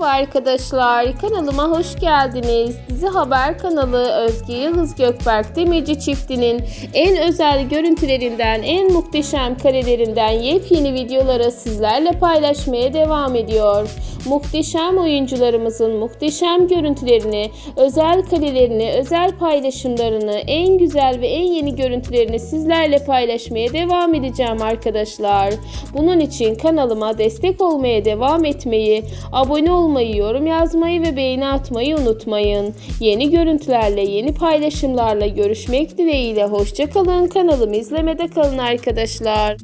Merhaba arkadaşlar, kanalıma hoş geldiniz. Dizi Haber kanalı Özge Yıldız Gökberk Demirci çiftinin en özel görüntülerinden, en muhteşem karelerinden yepyeni videoları sizlerle paylaşmaya devam ediyor. Muhteşem oyuncularımızın muhteşem görüntülerini, özel karelerini, özel paylaşımlarını, en güzel ve en yeni görüntülerini sizlerle paylaşmaya devam edeceğim arkadaşlar. Bunun için kanalıma destek olmaya devam etmeyi, abone olmayı, yorum yazmayı ve beğeni atmayı unutmayın. Yeni görüntülerle, yeni paylaşımlarla görüşmek dileğiyle hoşçakalın. Kanalımı izlemede kalın arkadaşlar.